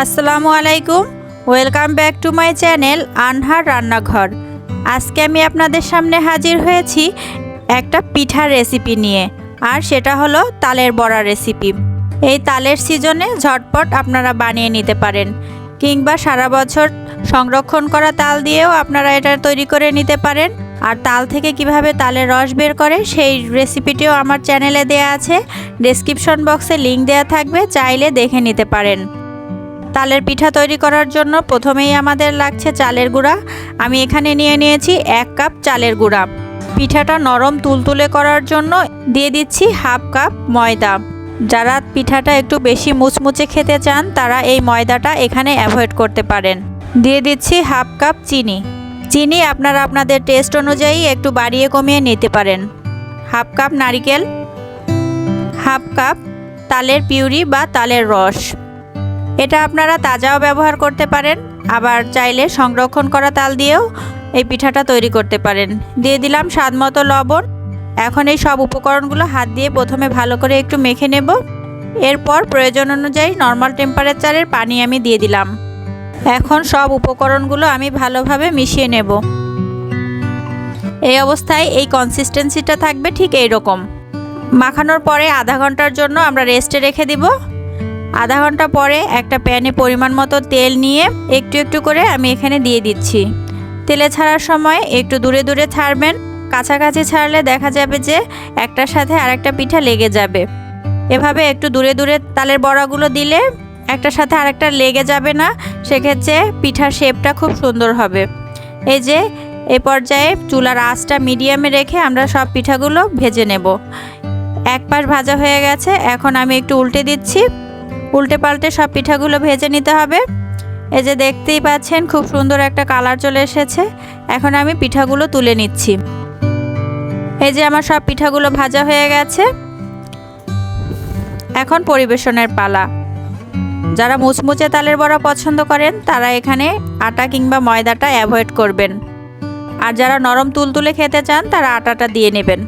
আসসালামু আলাইকুম। Welcome back to my channel Anhar রান্নাঘর আজকে আমি আপনাদের সামনে হাজির হয়েছি একটা পিঠার রেসিপি নিয়ে, আর সেটা হলো তালের বড়া রেসিপি এই তালের সিজনে ঝটপট আপনারা বানিয়ে নিতে পারেন, কিংবা সারা বছর সংরক্ষণ করা তাল দিয়েও আপনারা এটা তৈরি করে নিতে পারেন। আর তাল থেকে কীভাবে তালের রস বের করে সেই রেসিপিটিও আমার চ্যানেলে দেয়া আছে। ডেসক্রিপশন বক্সে লিংক দেওয়া থাকবে, চাইলে দেখে নিতে পারেন। তালের পিঠা তৈরি করার জন্য প্রথমেই আমাদের লাগছে চালের গুঁড়া। আমি এখানে নিয়ে নিয়েছি এক কাপ চালের গুঁড়া। পিঠাটা নরম তুলতুলে করার জন্য দিয়ে দিচ্ছি হাফ কাপ ময়দা। যারা পিঠাটা একটু বেশি মুচমুচে খেতে চান, তারা এই ময়দাটা এখানে অ্যাভয়েড করতে পারেন। দিয়ে দিচ্ছি হাফ কাপ চিনি। চিনি আপনারা আপনাদের টেস্ট অনুযায়ী একটু বাড়িয়ে কমিয়ে নিতে পারেন। হাফ কাপ নারিকেল, হাফ কাপ তালের পিউরি বা তালের রস। এটা আপনারা তাজাও ব্যবহার করতে পারেন, আবার চাইলে সংরক্ষণ করা তাল দিয়েও এই পিঠাটা তৈরি করতে পারেন। দিয়ে দিলাম স্বাদ মতো লবণ। এখন এই সব উপকরণগুলো হাত দিয়ে প্রথমে ভালো করে একটু মেখে নেব। এরপর প্রয়োজন অনুযায়ী নর্মাল টেম্পারেচারের পানি আমি দিয়ে দিলাম। এখন সব উপকরণগুলো আমি ভালোভাবে মিশিয়ে নেব। এই অবস্থায় এই কনসিস্টেন্সিটা থাকবে ঠিক এই রকম মাখানোর পরে আধা ঘণ্টার জন্য আমরা রেস্টে রেখে দিব। আধা ঘণ্টা পরে একটা প্যানে পরিমাণ মতো তেল নিয়ে একটু একটু করে আমি এখানে দিয়ে দিচ্ছি। তেলে ছাড়ার সময় একটু দূরে দূরে ছাড়বেন। কাছাকাছি ছাড়লে দেখা যাবে যে একটার সাথে আরেকটা পিঠা লেগে যাবে। এভাবে একটু দূরে দূরে তালের বড়াগুলো দিলে একটার সাথে আরেকটা লেগে যাবে না, সেক্ষেত্রে পিঠার শেপটা খুব সুন্দর হবে। এই যে, এ পর্যায়ে চুলার আঁচটা মিডিয়ামে রেখে আমরা সব পিঠাগুলো ভেজে নেব। এক পাশ ভাজা হয়ে গেছে, এখন আমি একটু উল্টে দিচ্ছি। উল্টে পাল্টে সব পিঠাগুলো ভেজে নিতে হবে। এই যে দেখতেই পাচ্ছেন, খুব সুন্দর একটা কালার চলে এসেছে। এখন আমি পিঠাগুলো তুলে নিচ্ছি। এই যে আমার সব পিঠাগুলো ভাজা হয়ে গেছে। এখন পরিবেশনের পালা। যারা মুচমুচে তালের বড়া পছন্দ করেন, তারা এখানে আটা কিংবা ময়দাটা অ্যাভয়েড করবেন। আর যারা নরম তুলতুলে খেতে চান, তারা আটাটা দিয়ে নেবেন।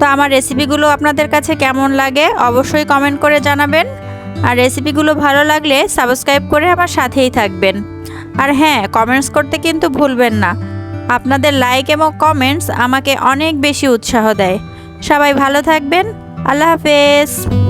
তো আমার রেসিপিগুলো আপনাদের কাছে কেমন লাগে, অবশ্যই কমেন্ট করে জানাবেন। আর রেসিপিগুলো ভালো লাগলে সাবস্ক্রাইব করে আমার সাথেই থাকবেন। আর হ্যাঁ কমেন্টস করতে কিন্তু ভুলবেন না। আপনাদের লাইক এবং কমেন্টস আমাকে অনেক বেশি উৎসাহ দেয়। সবাই ভালো থাকবেন। আল্লাহ হাফেজ।